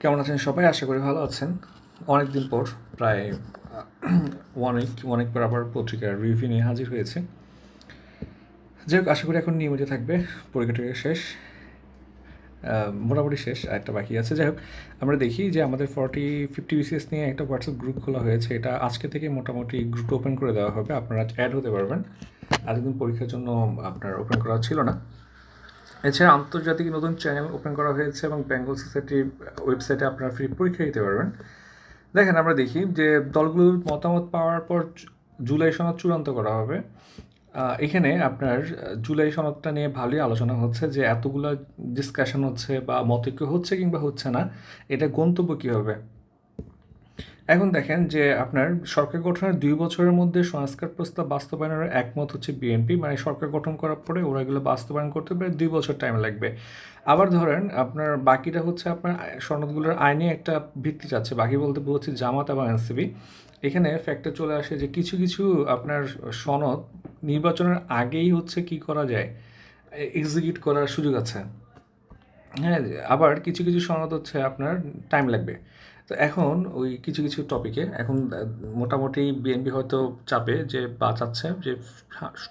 কেমন আছেন সবাই? আশা করি ভালো আছেন। অনেক দিন পর, প্রায় ওয়ান উইক ওয়ান উইক পর আবার পত্রিকার রিভিউ নিয়ে হাজির হয়েছে। যাই হোক, আশা করি এখন নিয়মিত থাকবে। পরীক্ষাটা শেষ। মোটামুটি শেষ একটা বাকি আছে। যাই হোক, আমরা দেখি যে আমাদের ফর্টি ফিফটি বিসিএস নিয়ে একটা হোয়াটসঅ্যাপ গ্রুপ খোলা হয়েছে। এটা আজকে থেকে মোটামুটি গ্রুপ ওপেন করে দেওয়া হবে। আপনারা অ্যাড হতে পারবেন। এতদিন পরীক্ষার জন্য আপনার ওপেন করা ছিল না। এছাড়া আন্তর্জাতিক নতুন চ্যানেল ওপেন করা হয়েছে এবং বেঙ্গল সোসাইটির ওয়েবসাইটে আপনারা ফ্রি পরীক্ষা দিতে পারবেন। দেখেন আমরা দেখি যে দলগুলোর মতামত পাওয়ার পর জুলাই সনদ চূড়ান্ত করা হবে। এখানে আপনার জুলাই সনদটা নিয়ে ভালোই আলোচনা হচ্ছে যে এতগুলো ডিসকাশন হচ্ছে বা মতৈক্য হচ্ছে কিংবা হচ্ছে না, এটা গন্তব্য কী হবে? এখন দেখেন যে আপনার সরকার গঠনের দুই বছরের মধ্যে সংস্কার প্রস্তাব বাস্তবায়নের একমত হচ্ছে বিএনপি। মানে সরকার গঠন করার পরে ওরা এগুলো বাস্তবায়ন করতে পারে, দুই বছর টাইম লাগবে। আবার ধরেন আপনার বাকিটা হচ্ছে আপনার সনদগুলোর আইনে একটা ভিত্তি চাচ্ছে বাকি বলতে বলছি জামাত এবং এনসিবি এখানে ফ্যাক্টর চলে আসে যে কিছু কিছু আপনার সনদ নির্বাচনের আগেই হচ্ছে কি করা যায়? এক্সিকিউট করার সুযোগ আছে। হ্যাঁ আবার কিছু কিছু সনদ হচ্ছে আপনার টাইম লাগবে। তো এখন ওই কিছু কিছু টপিকে এখন মোটামুটি বিএনপি হয়তো চাপে যে বা চাচ্ছে, যে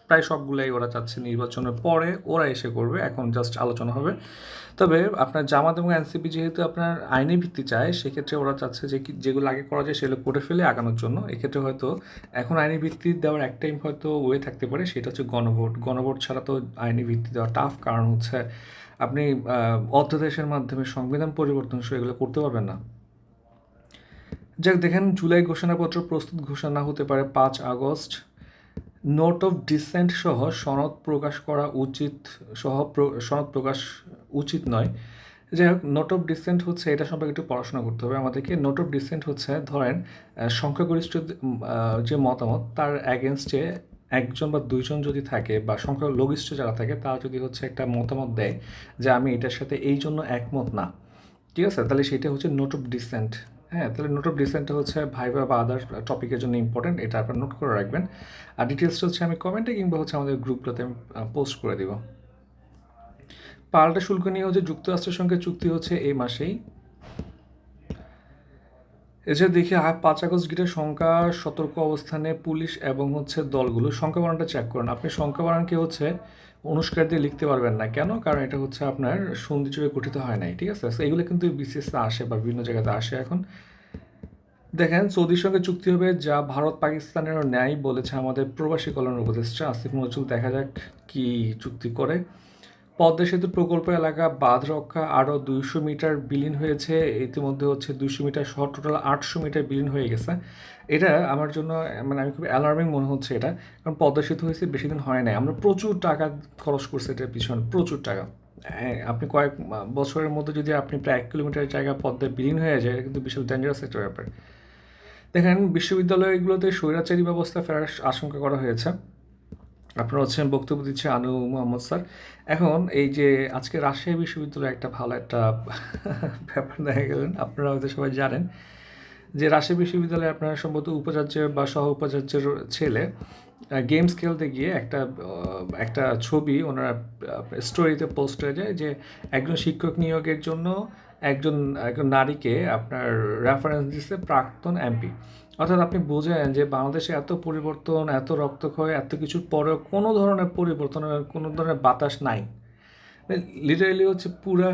প্রায় সবগুলাই ওরা চাচ্ছে নির্বাচনের পরে ওরা এসে করবে, এখন জাস্ট আলোচনা হবে। তবে আপনার জামাত এবং এনসিপি যেহেতু আপনার আইনি ভিত্তি চায়, সেক্ষেত্রে ওরা চাচ্ছে যে যেগুলো আগে করা যায় সেগুলো করে ফেলে আগানোর জন্য। এক্ষেত্রে হয়তো এখন আইনি ভিত্তি দেওয়ার একটাই হয়তো ওয়ে থাকতে পারে, সেটা হচ্ছে গণভোট। গণভোট ছাড়া তো আইনি ভিত্তি দেওয়া টাফ কারণ হচ্ছে আপনি অধ্যাদেশের মাধ্যমে সংবিধান পরিবর্তন এগুলো করতে পারবেন না। যাক, দেখেন, জুলাই ঘোষণাপত্র প্রস্তুত ঘোষণা হতে পারে পাঁচ আগস্ট। নোট অফ ডিসেন্ট সহ সনদ প্রকাশ করা উচিত সহ সনদ প্রকাশ উচিত নয়। যাই হোক নোট অফ ডিসেন্ট হচ্ছে, এটা সম্পর্কে একটু পড়াশোনা করতে হবে আমাদেরকে। নোট অফ ডিসেন্ট হচ্ছে, ধরেন সংখ্যাগরিষ্ঠ যে মতামত, তার অ্যাগেনস্টে একজন বা দুইজন যদি থাকে বা সংখ্যালঘিষ্ঠ যারা থাকে, তারা যদি হচ্ছে একটা মতামত দেয় যে আমি এটার সাথে এই জন্য একমত না। ঠিক আছে? তাহলে সেটা হচ্ছে নোট অফ ডিসেন্ট হ্যাঁ তাহলে নোট অফ ডিসেন্টটা হচ্ছে ভাইবা বা আদার টপিকের জন্য ইম্পর্টেন্ট এটা আপনার নোট করে রাখবেন। আর ডিটেলসটা হচ্ছে আমি কমেন্টে কিংবা হচ্ছে আমাদের গ্রুপটাতে আমি পোস্ট করে দিব। পাল্টা শুল্ক নিয়ে হচ্ছে যুক্তরাষ্ট্রের সঙ্গে চুক্তি হচ্ছে এই মাসেই। এছাড়া দেখি পাঁচ আগস্ট গিটের সংখ্যা, সতর্ক অবস্থানে পুলিশ এবং হচ্ছে দলগুলো। সংখ্যা বানানটা চেক করেন। আপনি সংখ্যা বানানকে হচ্ছে অনুষ্কার দিয়ে লিখতে পারবেন না। কেন? কারণ এটা হচ্ছে আপনার সন্ধি চুপে গঠিত হয় নাই, ঠিক আছে? এগুলো কিন্তু বিসিএসে আসে বা বিভিন্ন জায়গাতে আসে এখন। দেখেন, সৌদির সঙ্গে চুক্তি হবে যা ভারত পাকিস্তানেরও ন্যায় বলেছে আমাদের প্রবাসী কল্যাণ উপদেষ্টা আসিফ নজরুল। দেখা যাক কি চুক্তি করে। পদ্মা সেতু প্রকল্প এলাকা বাঁধ রক্ষা আরও দুইশো মিটার বিলীন হয়েছে। ইতিমধ্যে হচ্ছে দুইশো মিটার সহ টোটাল আটশো মিটার বিলীন হয়ে গেছে। এটা আমার জন্য মানে আমি খুব অ্যালার্মিং মনে হচ্ছে এটা। কারণ পদ্মা সেতু হয়েছে বেশি দিন হয় নাই। আমরা প্রচুর টাকা খরচ করছি এটার পিছনে প্রচুর টাকা। হ্যাঁ, আপনি কয়েক বছরের মধ্যে যদি আপনি প্রায় এক কিলোমিটার জায়গা পদ্মায় বিলীন হয়ে যায় কিন্তু বিশাল ডেঞ্জারাস একটা ব্যাপার। দেখেন বিশ্ববিদ্যালয়গুলোতে স্বৈরাচারী ব্যবস্থা ফেরার আশঙ্কা করা হয়েছে। আপনারা হচ্ছেন বক্তব্য দিচ্ছে আনু মোহাম্মদ স্যার। এখন এই যে আজকে রাজশাহী বিশ্ববিদ্যালয়ে একটা ভালো একটা ব্যাপার দেখা গেলেন, আপনারা হয়তো সবাই জানেন যে রাজশাহী বিশ্ববিদ্যালয়ে আপনারা সম্ভবত উপাচার্য বা সহ উপাচার্যের ছেলে গেমস খেলতে গিয়ে একটা একটা ছবি ওনারা স্টোরিতে পোস্ট হয়ে যায় যে একজন শিক্ষক নিয়োগের জন্য একজন একজন নারীকে আপনার রেফারেন্স দিচ্ছে প্রাক্তন এমপি অর্থাৎ আপনি বোঝেন যে বাংলাদেশে এত পরিবর্তন, এত রক্তক্ষয়, এত কিছুর পরেও কোনো ধরনের পরিবর্তনের, কোনো ধরনের বাতাস নাই। লিটারেলি হচ্ছে পুরা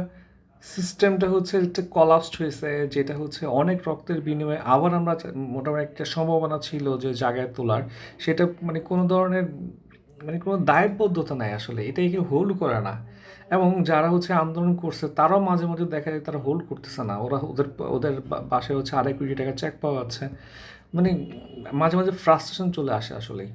সিস্টেমটা হচ্ছে একটা কলাপসড হয়েছে, যেটা হচ্ছে অনেক রক্তের বিনিময়ে আবার আমরা মোটামুটি একটা সম্ভাবনা ছিল যে জায়গায় তোলার। সেটা মানে কোনো ধরনের মানে কোনো দায়বদ্ধতা নাই আসলে, এটাই কেউ হোল্ড করে না। এবং যারা হচ্ছে আন্দোলন করছে, তারাও মাঝে মাঝে দেখা যায় তারা হোল্ড করতেছে না। ওরা ওদের ওদের বাসায় হচ্ছে আড়াই কোটি টাকা চেক পাওয়া যাচ্ছে। মানে মাঝে মাঝে ফ্রাস্ট্রেশন চলে আসে আসলেই।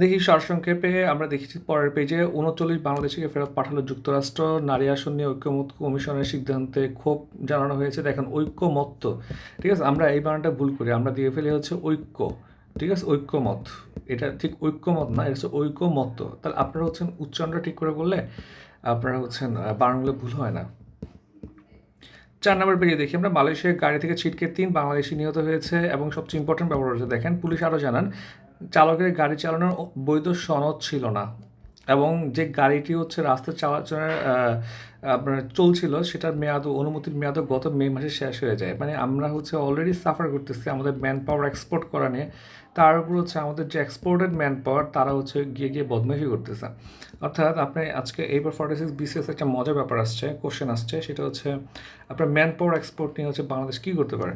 দেখি সারসংক্ষেপে আমরা দেখেছি পরের পেজে উনচল্লিশ বাংলাদেশিকে ফেরত পাঠালো যুক্তরাষ্ট্র, নারী আসন নিয়ে ঐক্যমত কমিশনের সিদ্ধান্তে ক্ষোভ জানানো হয়েছে। দেখেন ঐক্যমত্ত ঠিক আছে, আমরা এই বানানটা ভুল করি, আমরা দিয়ে ফেলি হচ্ছে ঐক্য। ঠিক আছে? ঐক্যমত। এটা ঠিক ঐক্যমত না, এটা হচ্ছে ঐক্যমত তাহলে আপনারা হচ্ছেন উচ্চারণটা ঠিক করে বললে আপনারা হচ্ছেন বানানগুলো ভুল হয় না। চার নম্বর বেরিয়ে দেখি আমরা। মালয়েশিয়ার গাড়ি থেকে ছিটকে তিন বাংলাদেশি নিহত হয়েছে এবং সবচেয়ে ইম্পর্টেন্ট ব্যাপার হচ্ছে, দেখেন পুলিশ আরও জানান, চালকের গাড়ি চালানোর বৈধ সনদ ছিল না। এবং যে গাড়িটি হচ্ছে রাস্তা চলাচলের আপনার চলছিল, সেটার মেয়াদ অনুমতির মেয়াদও গত মে মাসে শেষ হয়ে যায়। মানে আমরা হচ্ছে অলরেডি সাফার করতেছি আমাদের ম্যান পাওয়ার এক্সপোর্ট করা নিয়ে। তার উপর হচ্ছে আমাদের যে এক্সপোর্টেড ম্যান পাওয়ার তারা হচ্ছে গিয়ে গিয়ে বদমাইশি করতেছে। অর্থাৎ আপনি আজকে এইবার ফর্টি সিক্স বিসিএস একটা মজার ব্যাপার আসছে কোশ্চেন আসছে, সেটা হচ্ছে আপনার ম্যান পাওয়ার এক্সপোর্ট নিয়ে হচ্ছে বাংলাদেশ কী করতে পারে?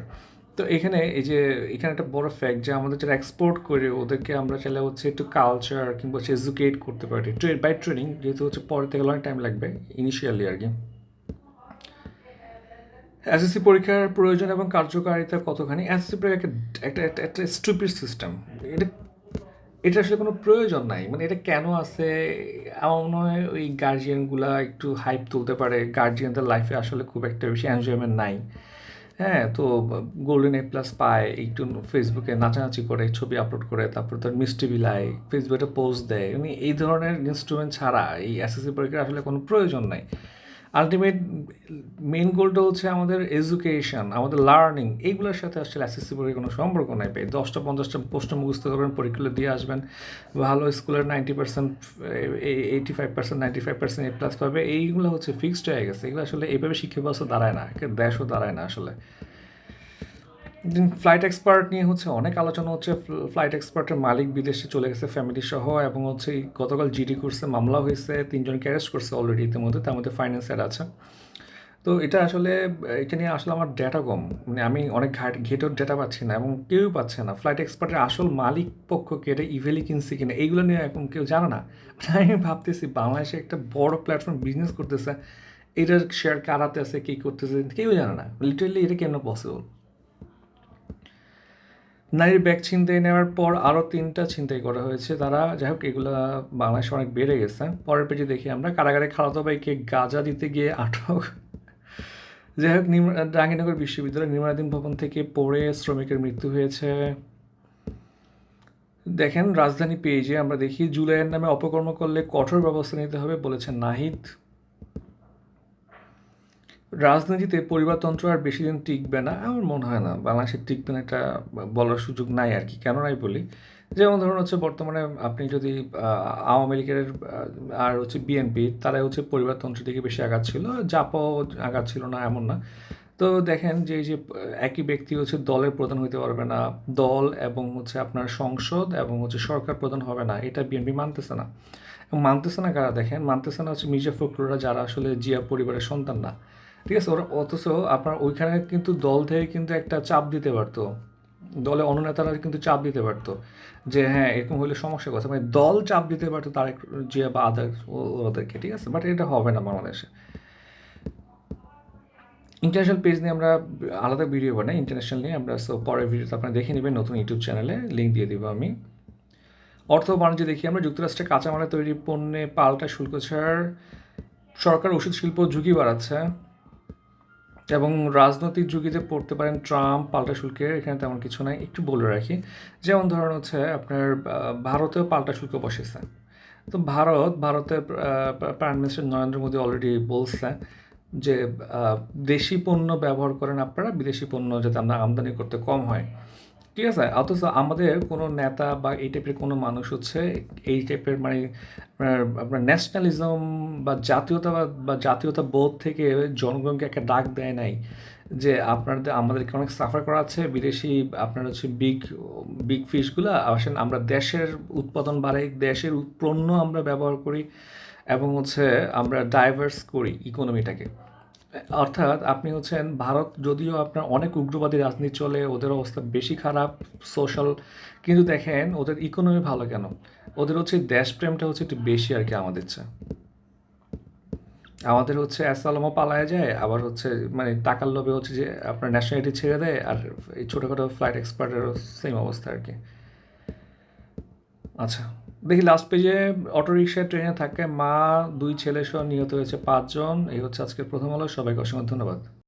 তো এখানে এই যে, এখানে একটা বড় ফ্যাক্ট যে আমাদের যারা এক্সপোর্ট করে, ওদেরকে আমরা চাইলে হচ্ছে একটু কালচার কিংবা হচ্ছে এজুকেট করতে পারি। ট্রেড বাই ট্রেনিং যেহেতু হচ্ছে পরে থেকে অনেক টাইম লাগবে ইনিশিয়ালি আর কি এসএসসি পরীক্ষার প্রয়োজন এবং কার্যকারিতা কতখানি? এসএসসি পরীক্ষা একটা একটা একটা স্টুপিড সিস্টেম এটা এটা আসলে কোনো প্রয়োজন নাই। মানে এটা কেন আছে? আমার মনে হয় ওই গার্জিয়ানগুলা একটু হাইপ তুলতে পারে। গার্জিয়ানদের লাইফে আসলে খুব একটা বেশি এনজয়মেন্ট নাই। হ্যাঁ তো গোল্ডেন এ প্লাস পায়, একটু ফেসবুকে নাচানাচি করে, ছবি আপলোড করে, তারপর তার মিষ্টি বিলায় ফেসবুকে পোস্ট দেয়। মানে এই ধরনের ইনস্ট্রুমেন্ট ছাড়া এই এসএসসি পরীক্ষার আসলে কোনো প্রয়োজন নাই। আলটিমেট মেন গোলটা হচ্ছে আমাদের এডুকেশন আমাদের লার্নিং এইগুলোর সাথে আসলে পরীক্ষার কোনো সম্পর্ক নাই। পেয়ে দশটা, পঞ্চাশটা প্রশ্ন মুখস্থ করবেন পরীক্ষাগুলো দিয়ে আসবেন। ভালো স্কুলের ninety percent eighty five percent ninety five percent A plus পাবে। এইগুলো হচ্ছে ফিক্সড হয়ে গেছে। এগুলো আসলে এইভাবে শিক্ষা ব্যবস্থা দাঁড়ায় না। দেশও দাঁড়ায় না আসলে। ফ্লাইট এক্সপার্ট নিয়ে হচ্ছে অনেক আলোচনা হচ্ছে ফ্লাইট এক্সপার্টের মালিক বিদেশে চলে গেছে ফ্যামিলি সহ, এবং হচ্ছে গতকাল জিডি করছে মামলা হয়েছে, তিনজনকে অ্যারেস্ট করছে অলরেডি ইতিমধ্যে, তার মধ্যে ফাইন্যান্সের আছে। তো এটা আসলে, এটা নিয়ে আসলে আমার ডেটা কম। মানে আমি অনেক ঘাট ঘেটোর ডেটা পাচ্ছি না এবং কেউই পাচ্ছে না। ফ্লাইট এক্সপার্টের আসল মালিক পক্ষকে এটা ইভেলি কিনছে কিনা, এইগুলো নিয়ে এখন কেউ জানে না। আমি ভাবতেছি বাংলাদেশে একটা বড় প্ল্যাটফর্ম বিজনেস করতেছে, এটার শেয়ার কারাতে আছে, কী করতেছে, কেউ জানে না। লিটারেলি এটা কেন পসিবল নারীর ব্যাগ ছিনতাই নেওয়ার পর আরও তিনটা ছিনতাই করা হয়েছে। তারা, যাই হোক, এগুলো বাংলাদেশে অনেক বেড়ে গেছে। পরের পেজে দেখি আমরা। কারাগারে খালাতো ভাইকে গাঁজা দিতে গিয়ে আটক। যাই হোক জাহাঙ্গীরনগর বিশ্ববিদ্যালয়ের নির্মাণাধীন ভবন থেকে পড়ে শ্রমিকের মৃত্যু হয়েছে। দেখেন, রাজধানী পেজে আমরা দেখি, জুলাইয়ের নামে অপকর্ম করলে কঠোর ব্যবস্থা নিতে হবে বলেছেন নাহিদ। রাজনীতিতে পরিবারতন্ত্র আর বেশি দিন টিকবে না, আমার মনে হয় না। বাংলাদেশে টিকবে না এটা বলার সুযোগ নাই আর কি। কেন নাই বলি? যেমন ধরুন হচ্ছে বর্তমানে আপনি যদি আওয়ামী লীগের আর হচ্ছে বিএনপি, তারাই হচ্ছে পরিবারতন্ত্রের দিকে বেশি আগাচ্ছিল জাপাও আঘাত ছিল না এমন না। তো দেখেন যে, এই যে, একই ব্যক্তি হচ্ছে দলের প্রধান হইতে পারবে না, দল এবং হচ্ছে আপনার সংসদ এবং হচ্ছে সরকার প্রধান হবে না, এটা বিএনপি মানতেছে না। মানতেছে না কারা? দেখেন, মানতেছে না হচ্ছে মির্জা ফখরুলরা যারা আসলে জিয়া পরিবারের সন্তান না। ঠিক আছে, ওরা অথচ আপনার ওইখানে কিন্তু দল থেকে কিন্তু একটা চাপ দিতে পারতো। দলে অননেতারা কিন্তু চাপ দিতে পারতো যে হ্যাঁ এরকম হলে সমস্যা কথা। মানে দল চাপ দিতে পারতো তার যে বা আদার ওদেরকে, ঠিক আছে? বাট এটা হবে না বাংলাদেশে। ইন্টারন্যাশনাল পেজ নিয়ে আমরা আলাদা ভিডিও বানাই ইন্টারন্যাশনাল নিয়ে আমরা সো পরের ভিডিওতে আপনারা দেখে নেবেন নতুন ইউটিউব চ্যানেলে লিঙ্ক দিয়ে দিব আমি। অর্থ বাণিজ্য দেখি আমরা, যুক্তরাষ্ট্রে কাঁচামালের তৈরি পণ্যে পাল্টা শুল্ক ছাড়, সরকার ওষুধ শিল্প ঝুঁকি বাড়াচ্ছে। এবং রাজনৈতিক যুগিতে পড়তে পারেন ট্রাম্প, পাল্টা শুল্কের, এখানে তেমন কিছু নাই। একটু বলে রাখি, যেমন ধরুন হচ্ছে আপনার ভারতেও পাল্টা শুল্ক বসেছে। তো ভারত, ভারতের prime minister Narendra Modi already বলছে যে দেশি পণ্য ব্যবহার করেন আপনারা, বিদেশি পণ্য যাতে আমরা আমদানি করতে কম হয়। ঠিক আছে? অথচ আমাদের কোনো নেতা বা এই টাইপের কোনো মানুষ হচ্ছে, এই টাইপের মানে আপনার ন্যাশনালিজম বা জাতীয়তাবাদ বা জাতীয়তা বোধ থেকে জনগণকে একটা ডাক দেয় নাই যে আপনাদের, আমাদেরকে অনেক সাফার করা আছে, বিদেশি আপনার হচ্ছে বিগ বিগ ফিশগুলো আসেন আমরা দেশের উৎপাদন বাড়াই, দেশের পণ্য আমরা ব্যবহার করি এবং হচ্ছে আমরা ডাইভার্স করি ইকোনমিটাকে অর্থাৎ আপনি হচ্ছেন ভারত, যদিও আপনার অনেক উগ্রবাদী রাজনীতি চলে, ওদের অবস্থা বেশি খারাপ সোশ্যাল কিন্তু দেখেন ওদের ইকোনমি ভালো কেন? ওদের হচ্ছে দেশপ্রেমটা হচ্ছে একটু বেশি আর কি আমাদের চেয়ে। আমাদের হচ্ছে অ্যাসালামও পালায় যায়, আবার হচ্ছে মানে টাকার লোভে হচ্ছে যে আপনার ন্যাশনালিটি ছেড়ে দেয়, আর এই ছোটোখাটো ফ্লাইট এক্সপার্টেরও সেম অবস্থা আর কি। আচ্ছা। দেখি লাস্ট পেজে অটোরিকশায় ট্রেনে থাকে, মা, দুই ছেলে সহ নিহত হয়েছে পাঁচজন। এই হচ্ছে আজকের প্রথম আলো। সবাইকে অসংখ্য ধন্যবাদ।